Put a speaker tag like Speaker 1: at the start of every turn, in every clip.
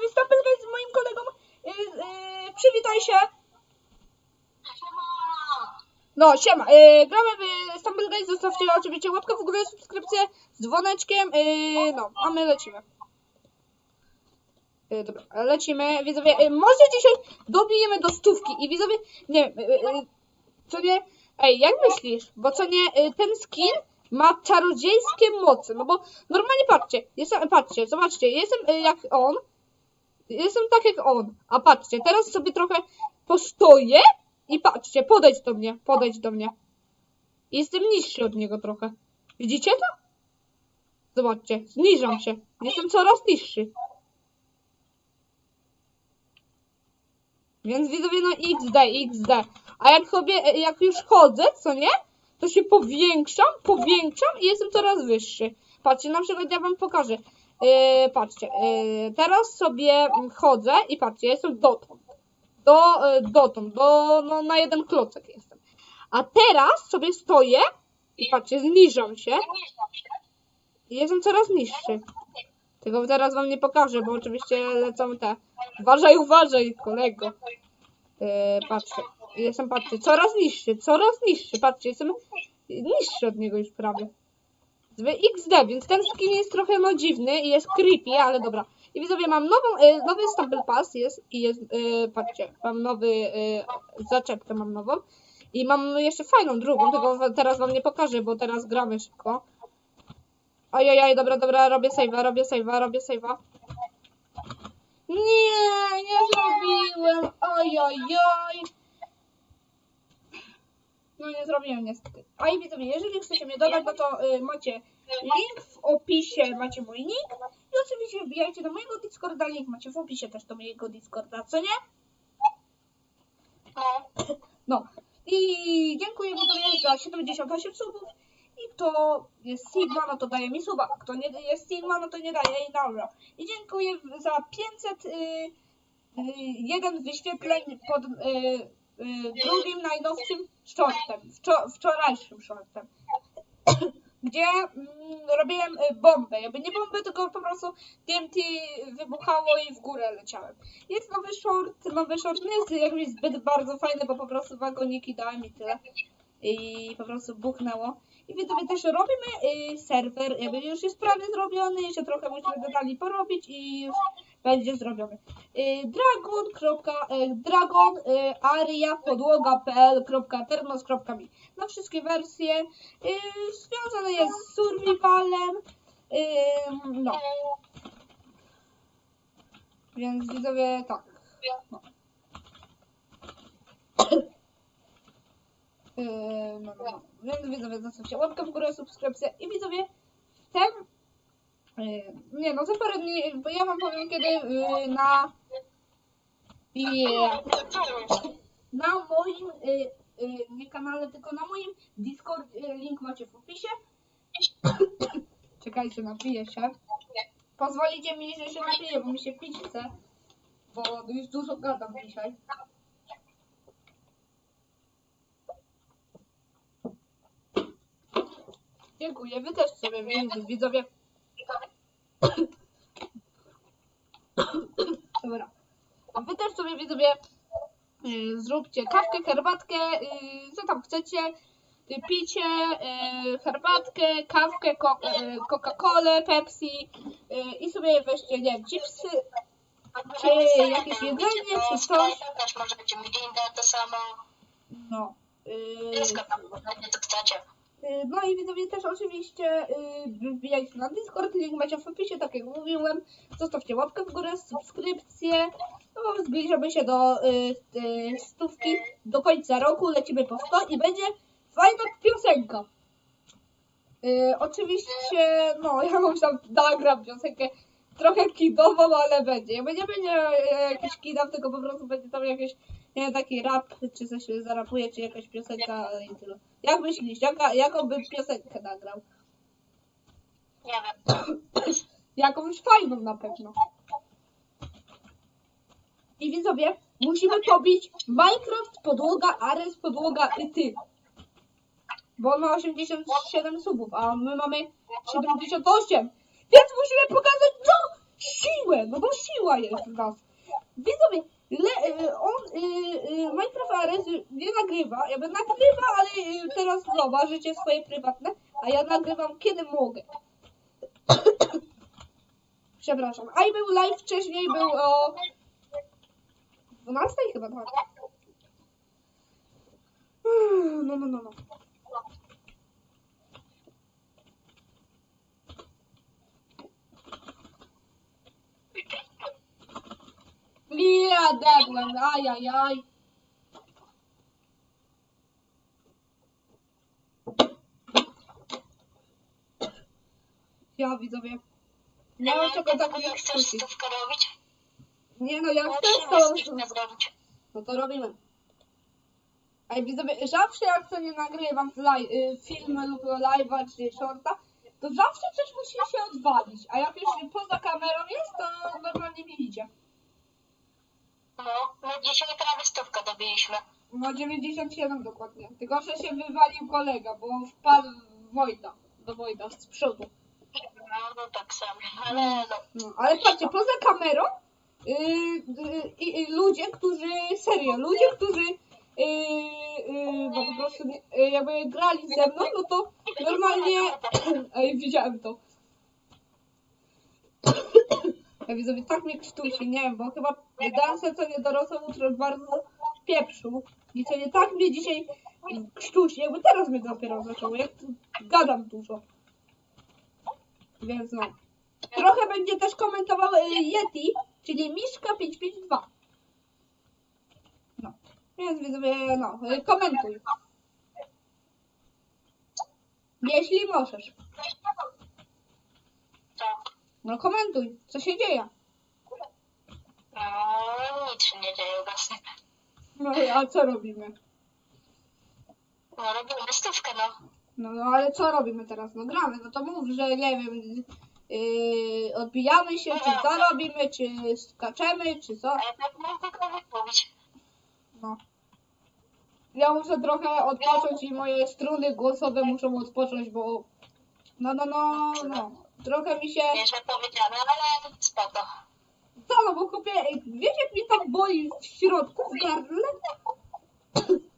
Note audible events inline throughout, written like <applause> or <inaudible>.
Speaker 1: Wystąpię tutaj z moim kolegą. Y, y, przywitaj się. No, siema, yy, gramy w Stumble Guys, zostawcie oczywiście łapkę w górę, subskrypcję z dzwoneczkiem, yy, no, a my lecimy. Yy, dobra, lecimy, widzowie, yy, może dzisiaj dobijemy do stówki? I widzowie, nie wiem, yy, co nie, ej, jak myślisz, bo co nie, yy, ten skin ma czarodziejskie mocy, no bo normalnie patrzcie, jestem, patrzcie, zobaczcie, jestem yy, jak on, Jestem tak jak on. A patrzcie, teraz sobie trochę postoję i patrzcie, podejdź do mnie, podejdź do mnie. Jestem niższy od niego trochę. Widzicie to? Zobaczcie, zniżam się. Jestem coraz niższy. Więc widzowie, no XD, XD. A jak sobie, jak już chodzę, co nie? To się powiększam, powiększam i jestem coraz wyższy. Patrzcie, na przykład ja wam pokażę. Yy, patrzcie, yy, teraz sobie chodzę i patrzcie, jestem dotąd do, e, dotąd, do, no, na jeden klocek jestem. A teraz sobie stoję i patrzcie, zniżam się jestem coraz niższy. Tylko teraz wam nie pokażę, bo oczywiście lecą te. Uważaj, uważaj, kolego. E, patrzcie, jestem, patrzcie, coraz niższy, coraz niższy, patrzcie, jestem niższy od niego już prawie. Zwy XD, więc ten skin jest trochę no dziwny i jest creepy, ale dobra. I widzowie, mam nową, e, nowy Stumble Pass jest i jest, e, patrzcie, mam nowy, e, zaczepkę mam nową. I mam jeszcze fajną drugą, wa- teraz wam nie pokażę, bo teraz gramy szybko. Ojojoj, dobra, dobra, robię save'a, robię save'a, robię save'a. Nie, nie zrobiłem, ojojoj. No nie zrobiłem niestety. A i widzowie, jeżeli chcecie mnie dodać, no to y, macie link w opisie, macie mój nick. I oczywiście wbijajcie do mojego Discorda, link macie w opisie też do mojego Discorda, co nie?
Speaker 2: No.
Speaker 1: I dziękuję widzowie za 78 subów. I kto jest Sigma, no to daje mi suba. A kto nie jest Sigma, no to nie daje i dobra. I dziękuję za 500 y, y, jeden wyświetleń pod y, y, drugim najnowszym shortem. Wczo wczorajszym shortem. Gdzie mm, robiłem y, bombę. Jakby nie bombę, tylko po prostu TNT wybuchało i w górę leciałem. Jest nowy short, nowy short nie jest jakiś zbyt bardzo fajny, bo po prostu wagoniki dałem i tyle. I po prostu buchnęło. I widzowie też robimy y, serwer, jakby już jest prawie zrobiony, jeszcze trochę musimy dodali porobić i już będzie zrobiony. Y, dragon. Y, dragon Na wszystkie wersje. Y, związane jest z survivalem. No. Więc widzowie tak. No. Yy, no, no. Więc widzowie, zostawcie łapkę w górę, subskrypcję i widzowie, ten, yy, nie no, za parę dni, bo ja wam powiem kiedy yy, na, yeah, na moim, yy, yy, nie kanale, tylko na moim Discord, yy, link macie w opisie. Czekajcie, napiję się. Pozwolicie mi, że się napiję, bo mi się pić chce, bo już dużo gadam dzisiaj. Dziękuję, wy też sobie widz- widzowie. Dobra. A wy też sobie widzowie y, zróbcie kawkę, herbatkę, y, co tam chcecie. Y, picie, y, herbatkę, kawkę, ko- Coca-Colę, Pepsi i sobie weźcie, nie wiem, chipsy, czy jakieś jedzenie, czy coś.
Speaker 2: też możecie mirindę to samo.
Speaker 1: No.
Speaker 2: Wszystko tam, to chcecie.
Speaker 1: Y, No i widzowie też oczywiście wbijajcie na Discord, link macie w opisie, tak jak mówiłem. Zostawcie łapkę w górę, subskrypcję. No bo zbliżamy się do y, y, stówki do końca roku, lecimy po 100 i będzie fajna piosenka. Y, oczywiście, no <laughs> ja już tam nagram piosenkę trochę kidową, ale będzie. Jakby nie będzie jakiś kidow, tylko po prostu będzie tam jakieś, nie wiem, taki rap, czy coś zarapuje, czy jakaś piosenka i tyle. Jak myślisz, jaka, jaką bym piosenkę nagrał?
Speaker 2: Nie wiem. <coughs>
Speaker 1: Jakąś fajną na pewno. I widzowie, musimy pobić Minecraft podłoga, Ares podłoga i ty. Bo on ma 87 subów, a my mamy 78. Więc musimy pokazać no siłę, no bo siła jest w nas. Widzowie, Le, y, on, y, y, Minecraft Ares nie nagrywa, jakby nagrywa, ale y, teraz znowu, życie swoje prywatne, a ja nagrywam kiedy mogę. <coughs> Przepraszam. A i był live wcześniej, był o 12 chyba, tak. No, no, no, no. Ja degłem, ajajaj. Ja widzowie. Nie mam czego tak
Speaker 2: Nie chcesz stówkę robić?
Speaker 1: Nie no, ja chcę to.
Speaker 2: stówkę zrobić.
Speaker 1: No to robimy. Ej widzowie, zawsze jak co nie nagrywam live, y, filmy lub live'a czy shorta, to zawsze coś musi się odwalić. A jak już poza kamerą jest, to normalnie mi idzie.
Speaker 2: No, my dzisiaj prawie stówkę dobiliśmy.
Speaker 1: No 97 dokładnie. Tylko, że się wywalił kolega, bo wpadł Wojta. Do Wojta z przodu.
Speaker 2: No, no tak samo, ale no.
Speaker 1: No, ale patrzcie, poza kamerą yy, yy, yy, ludzie, którzy, serio, ludzie, którzy yy, yy, no po prostu yy, jakby grali ze mną, no to normalnie, <coughs> <coughs> ej, widziałem to. Widzowie, tak mnie krztusi, nie wiem, bo chyba dałem sobie co nie dorosłe utro bardzo pieprzu i co nie tak mnie dzisiaj krztusi, jakby teraz mnie dopiero zaczęło, jak gadam dużo. Więc no. Trochę będzie też komentował y, Yeti, czyli Miszka 552. No. Więc widzowie, no, y, komentuj. Jeśli możesz.
Speaker 2: To,
Speaker 1: No komentuj, co się dzieje.
Speaker 2: no, nic się nie dzieje obecnie.
Speaker 1: No a co robimy?
Speaker 2: No, robimy stówkę, no.
Speaker 1: No, no ale co robimy teraz? No gramy, no to mów, że nie wiem, yy, odbijamy się, czy co robimy, czy skaczemy, czy co.
Speaker 2: Ale tak mogę go wypowiedź.
Speaker 1: No. Ja muszę trochę odpocząć i moje struny głosowe muszą odpocząć, bo no, no, no, no. Trochę mi się...
Speaker 2: Nieźle powiedziane, ale spoko.
Speaker 1: Co, no bo kupię... Wiecie, jak mi tam boli w środku, w gardle?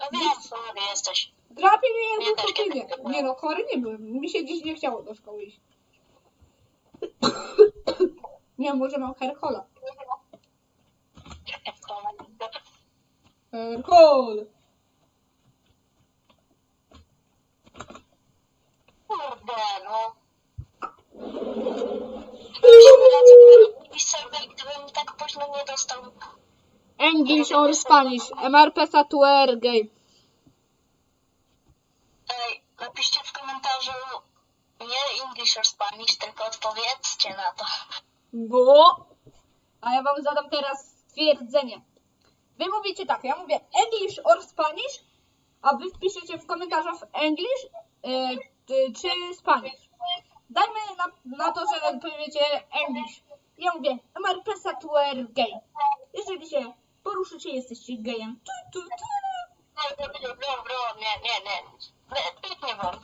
Speaker 2: No wiem, sorry jesteś.
Speaker 1: Drapie mnie
Speaker 2: Nie,
Speaker 1: jak kupienie.
Speaker 2: byłem.
Speaker 1: Nie no, chory nie byłem. Mi się dziś nie chciało do szkoły iść. Nie, może mam herhola. Herhol!
Speaker 2: Kurde, no. Jakiś serwer, gdybym tak późno nie dostał.
Speaker 1: English or Spanish. MRP Satuer Game.
Speaker 2: Ej, napiszcie w komentarzu nie English or Spanish, tylko odpowiedzcie na to.
Speaker 1: Bo. A ja wam zadam teraz stwierdzenie. Wy mówicie tak, ja mówię English or Spanish, a wy wpiszecie w komentarzach English e, czy- Spanish. Dajmy na, na to, że powiecie English. Ja mówię MRP Satuer Game. Jeżeli się poruszycie, jesteście gejem. Tu, tu, tu.
Speaker 2: Nie, nie, nie, nie, nie, nie. Nie, nie wolno.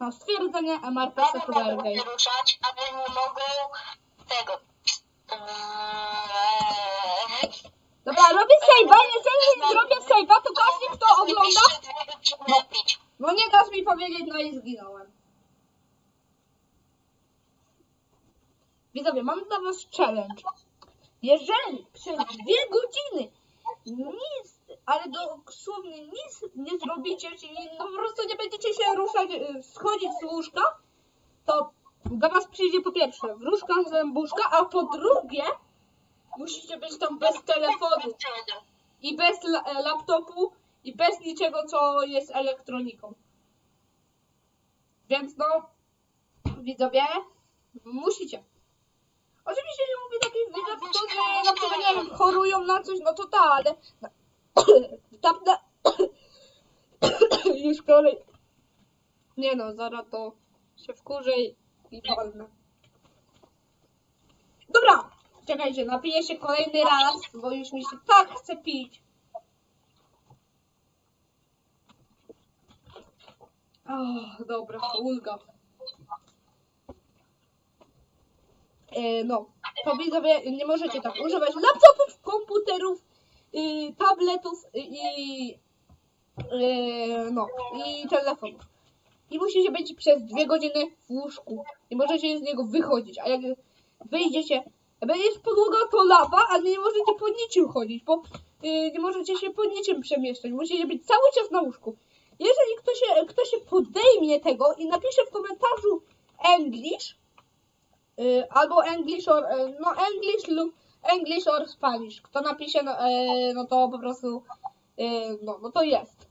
Speaker 1: No, stwierdzenie
Speaker 2: Mogą
Speaker 1: Satuer
Speaker 2: mogą
Speaker 1: Game.
Speaker 2: się ruszać, ale nie mogą tego.
Speaker 1: Dobra, robię save'a, jeżeli zrobię save'a, to każdy, kto ogląda,
Speaker 2: Pić.
Speaker 1: no nie dasz mi powiedzieć, no i zginąłem. Widzowie, mam dla was challenge. Jeżeli przez dwie godziny nic, ale dosłownie nic nie zrobicie, czyli no po prostu nie będziecie się ruszać, y, schodzić z łóżka, to do was przyjdzie po pierwsze wróżka zębuszka, a po drugie musicie być tam bez telefonu i bez la- laptopu i bez niczego, co jest elektroniką. Więc no, widzowie, musicie. Oczywiście nie mówię takich widzów, którzy na przykład, nie wiem, chorują na coś, no to tak, ale <coughs> tam na... <coughs> już kolej. Nie no, zaraz to się wkurzę i i. Dobra, czekajcie, napiję się kolejny raz, bo już mi się tak chce pić. O, dobra, ulga. E, no, to widzowie nie możecie tak używać laptopów, komputerów, y, tabletów y, i y, no, i telefonów. I musicie być przez dwie godziny w łóżku. Nie możecie z niego wychodzić. A jak wyjdziecie, będziesz podłoga to lawa, a nie możecie po niczym chodzić, bo y, nie możecie się po niczym przemieszczać. Musicie być cały czas na łóżku. Jeżeli ktoś się, ktoś się podejmie tego i napisze w komentarzu English, y, albo English or, y, no English lub English or Spanish. Kto napisze, no, y, no to po prostu, no, no to jest.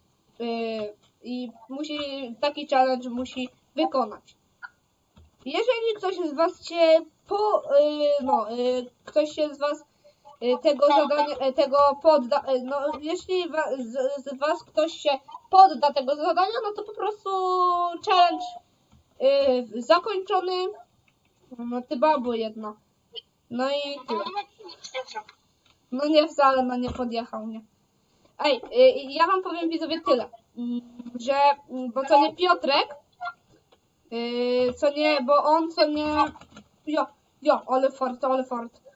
Speaker 1: I musi, taki challenge musi wykonać. Jeżeli ktoś z Was się po, no, ktoś się z Was tego zadania, y, tego podda, y, no, jeśli wa, z, z Was ktoś się podda tego zadania, no to po prostu challenge y, zakończony. No ty babo jedna. No i tyle. No nie wcale, no nie podjechał mnie. Ej, y, ja wam powiem widzowie tyle, mm, że, mm, bo co nie Piotrek, y, co nie, bo on co nie, jo, jo, ale fart, ale fart.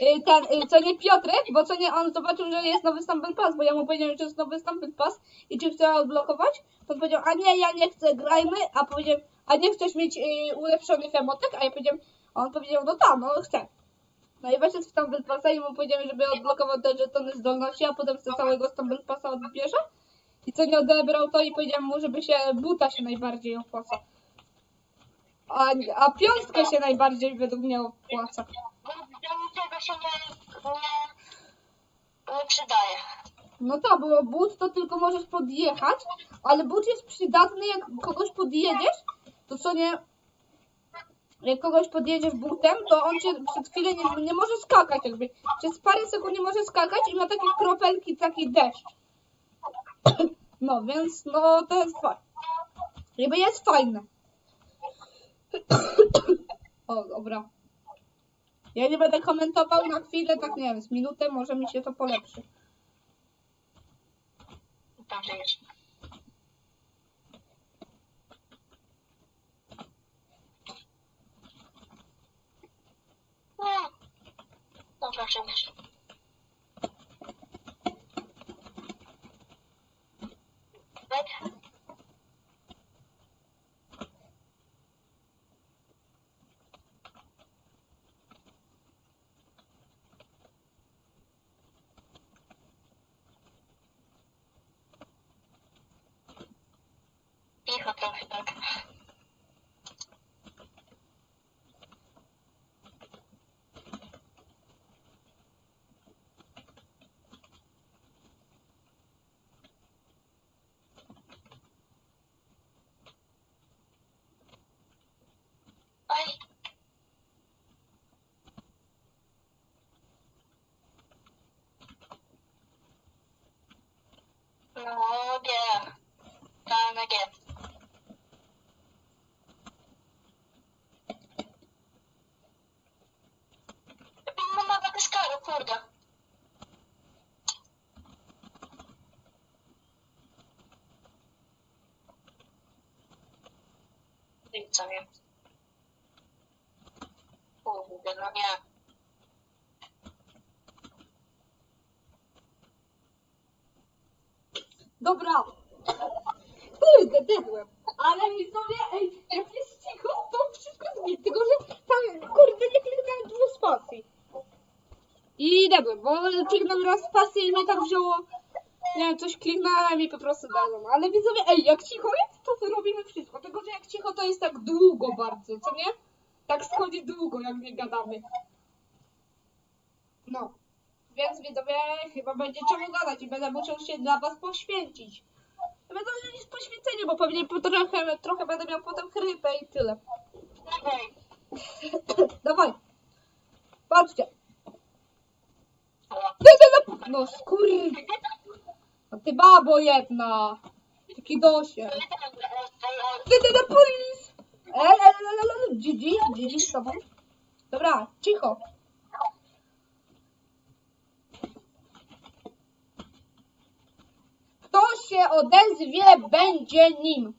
Speaker 1: Y, Ten, y, co nie Piotrek, bo co nie on zobaczył, że jest nowy Stumble Pass, bo ja mu powiedziałem, że jest nowy Stumble Pass i czy chce odblokować, to on powiedział, a nie, ja nie chcę, grajmy, a powiedziałem, a nie chcesz mieć y, ulepszony femotek, a ja powiedziałem, a on powiedział, no tak, no chcę. No i właśnie w Stumble Passa i mu powiedziałem, żeby odblokował te żetony zdolności, a potem sobie całego Stumble Passa odbierze. I co nie odebrał to i powiedziałem mu, żeby się buta się najbardziej opłaca. A, a piątka się najbardziej według mnie opłaca.
Speaker 2: Bo do niczego się nie, nie, nie przydaje.
Speaker 1: No tak, bo but to tylko możesz podjechać, ale but jest przydatny jak kogoś podjedziesz, to co nie... Jak kogoś podjedziesz butem, to on cię przed chwilę nie, nie może skakać jakby. Przez parę sekund nie może skakać i ma takie kropelki, taki deszcz. No, więc no to jest fajne. Jakby jest fajne. O, dobra. Ja nie będę komentował na chwilę, tak nie wiem, z minutę może mi się to polepszy.
Speaker 2: Tam żyjesz. Nie. Dobra, żyjesz. Tak? Cicho trochę, tak. Aj. No nie. Tak, nie. No Madagaskaru, kurde. I co nie? Kurde, no nie.
Speaker 1: Dobra. Kurde, dedłem. Ale widzowie, ej, jak jest cicho, to wszystko zginie. Tylko, że tam, kurde, nie kliknąłem dwóch spacji. I dedłem, bo kliknąłem raz spację i mnie tak wzięło, nie wiem, coś kliknąłem i po prostu dedłem. Ale widzowie, ej, jak cicho jest, to robimy wszystko. Tylko, że jak cicho, to jest tak długo bardzo, co nie? Tak schodzi długo, jak nie gadamy. No. Więc widzowie, chyba będzie czemu gadać i będę musiał się dla was poświęcić. Będę miał nic poświęcenia, bo pewnie po trochę, trochę będę miał potem chrypę i tyle.
Speaker 2: Ej,
Speaker 1: Dawaj. Patrzcie. no skur... No ty babo jedna. Taki dosie. Ty, ty. E, e, e, e, e, GG, GG z tobą. Dobra, cicho. się odezwie, będzie nim.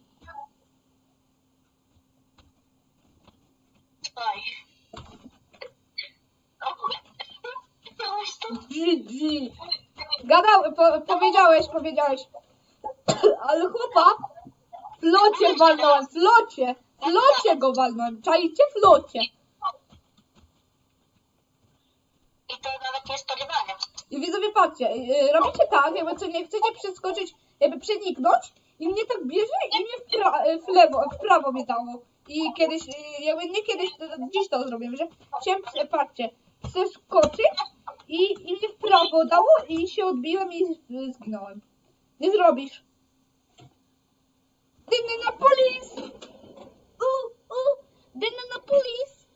Speaker 1: GG. Gadał, po, powiedziałeś, powiedziałeś. <coughs> Ale chłopa, flocie walnąłem, flocie, flocie go walnąłem, czajcie flocie. Widzowie, patrzcie, yy, robicie tak, jakby co nie chcecie przeskoczyć, jakby przeniknąć i mnie tak bierze i mnie w, pra- y, w lewo, w prawo mnie dało. I kiedyś, jakby nie kiedyś, dziś to zrobiłem, że chciałem, patrzcie, przeskoczyć i, i mnie w prawo dało i się odbiłem i zginąłem. Nie zrobisz. Dyny na polis! U, u, dyny na polis!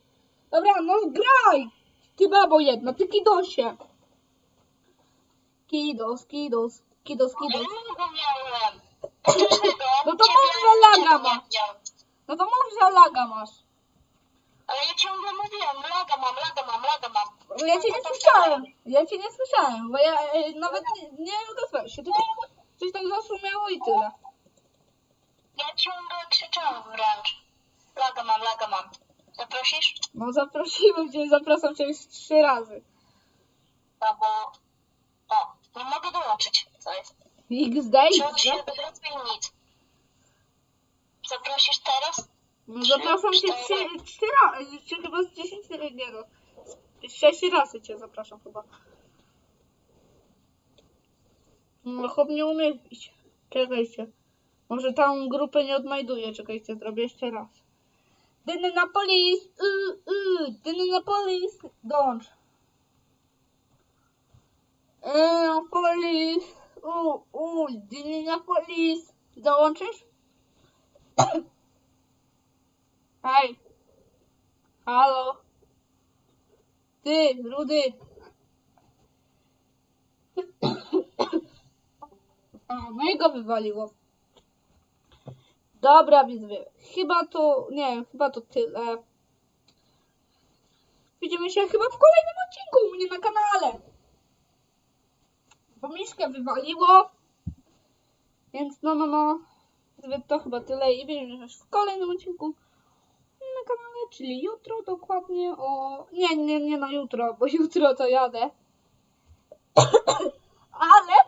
Speaker 1: Dobra, no graj! Ty babo jedna, ty kidosie. Kidos, kidos, kidos, kidos.
Speaker 2: miałem. <laughs>
Speaker 1: No to
Speaker 2: ciebie-
Speaker 1: mów, że laga
Speaker 2: ciebie
Speaker 1: ma.
Speaker 2: nie widziałem.
Speaker 1: No to mów, że laga masz.
Speaker 2: Ale ja ciągle mówiłem, laga mam, laga mam, laga mam.
Speaker 1: Bo ja cię nie słyszałem. Ja cię nie słyszałem, bo ja e, nawet nie, nie odezwałem się. Tylko coś tak zaszumiało i tyle.
Speaker 2: Ja ciągle krzyczałem wręcz. Laga mam, laga mam. Zaprosisz?
Speaker 1: No zaprosiłem cię, zapraszam cię już trzy razy.
Speaker 2: No bo... O, mogę dołączyć. Co jest?
Speaker 1: XD,
Speaker 2: Czy się i nic. Zaprosisz teraz?
Speaker 1: No zapraszam cię trzy, trzy razy, czy chyba z dziesięć, nie no. Sześć razy cię zapraszam chyba. No chłop nie umie pić. Czekajcie. Może tam grupę nie odnajduję. Czekajcie, zrobię jeszcze raz. Dyny na polis! Yy, yy, dyny na polis! Dołącz. Na polis! U, u, polis! Dołączysz? <coughs> Hej! Halo! Ty, Rudy! <coughs> A, no i go wywaliło. Dobra, widzowie. Chyba to, nie chyba to tyle. Widzimy się chyba w kolejnym odcinku u mnie na kanale. Bo Miszkę wywaliło. Więc no, no, no. To chyba tyle i widzimy się w kolejnym odcinku na kanale, czyli jutro dokładnie o... Nie, nie, nie na jutro, bo jutro to jadę. <coughs> Ale